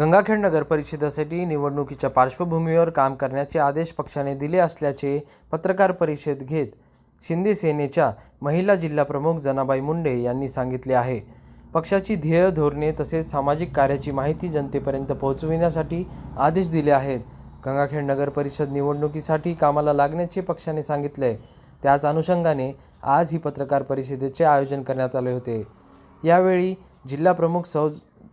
गंगाखेड नगर परिषदेसाठी निवडणुकीच्या पार्श्वभूमीवर काम करण्याचे आदेश पक्षाने दिले असल्याचे पत्रकार परिषद घेत शिंदे सेनेच्या महिला जिल्हा प्रमुख जनाबाई मुंडे यांनी सांगितले आहे. पक्षाची ध्येय धोरणे तसेच सामाजिक कार्याची माहिती जनतेपर्यंत पोहोचविण्यासाठी आदेश दिले आहेत. गंगाखेड नगर परिषद निवडणुकीसाठी कामाला लागण्याचे पक्षाने सांगितले. त्याच अनुषंगाने आज ही पत्रकार परिषदेचे आयोजन करण्यात आले होते. यावेळी जिल्हा प्रमुख सौ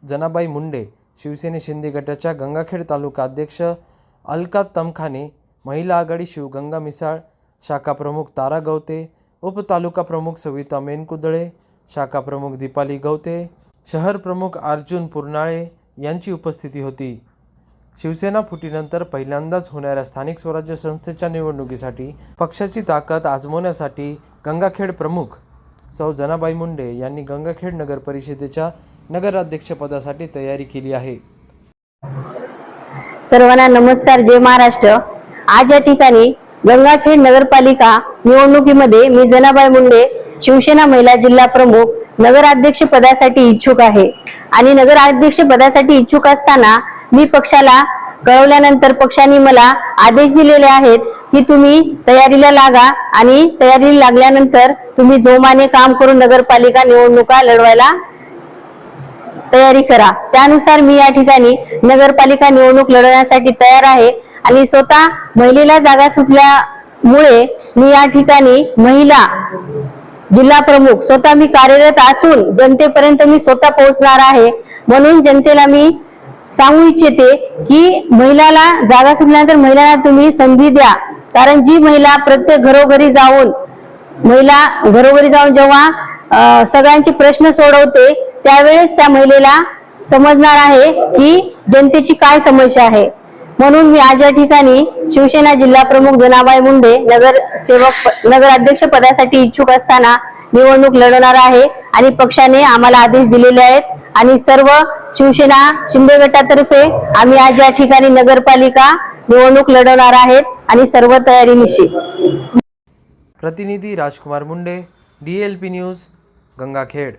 जनाबाई मुंडे शिवसेने शिंदे गटाच्या गंगाखेड तालुका अध्यक्ष अलका तमखाने महिला आघाडी शिवगंगा मिसाळ शाखा प्रमुख तारा गवते उपतालुका प्रमुख सविता मेनकुदळे शाखा प्रमुख दीपाली गवते शहर प्रमुख अर्जुन पुरनाळे यांची उपस्थिती होती. शिवसेना फुटीनंतर पहिल्यांदाच होणाऱ्या स्थानिक स्वराज्य संस्थेच्या निवडणुकीसाठी पक्षाची ताकद आजमवण्यासाठी गंगाखेड प्रमुख सौ जनाबाई मुंडे यांनी गंगाखेड नगर परिषदेच्या नगराध्यक्षपदासाठी तयारी केली आहे. सर्वांना नमस्कार जय महाराष्ट्र. आज या ठिकाणी गंगाखेड नगरपालिका निवडणुकीमध्ये मी जनाबाई मुंडे शिवसेना महिला जिल्हा प्रमुख नगराध्यक्ष पदासाठी इच्छुक आहे. आणि नगराध्यक्ष पदासाठी इच्छुक असताना मी पक्षाला कळवल्यानंतर पक्षाने मला आदेश दिलेले आहेत की तुम्ही तयारीला लागा आणि तयारीला लागल्यानंतर तुम्ही जोमाने काम करून नगरपालिका निवडणुका लढवायला तयारी करा. त्यानुसार मी या ठिकाणी नगरपालिका निवडणूक लढवण्यासाठी तयार आहे आणि स्वतः महिलेला जागा सुटल्यामुळे मी या ठिकाणी महिला जिल्हा प्रमुख स्वतः मी कार्यरत असून जनतेपर्यंत मी स्वतः पोहोचणार आहे. म्हणून जनतेला मी सांगू इच्छिते की महिलाला जागा सुटल्यानंतर महिलांना तुम्ही संधी द्या. कारण जी महिला प्रत्येक घरोघरी जाऊन महिला घरोघरी जाऊन जेव्हा सगळ्यांचे प्रश्न सोडवते त्यावेळेस त्या महिलेला समजणार आहे की जनतेची काय समस्या आहे. म्हणून मी आज या ठिकाणी शिवसेना जिल्हा प्रमुख जनाबाई मुंडे नगर सेवक नगराध्यक्ष पदासाठी इच्छुक असताना निवडणूक लढवणार आहे आणि पक्षाने आम्हाला आदेश दिलेले आहेत. आणि सर्व शिवसेना शिंदे गटातर्फे आम्ही आज या ठिकाणी नगरपालिका निवडणूक लढवणार आहेत आणि सर्व तयारी निश्चित. प्रतिनिधी राजकुमार मुंडे डीएलपी न्यूज गंगाखेड.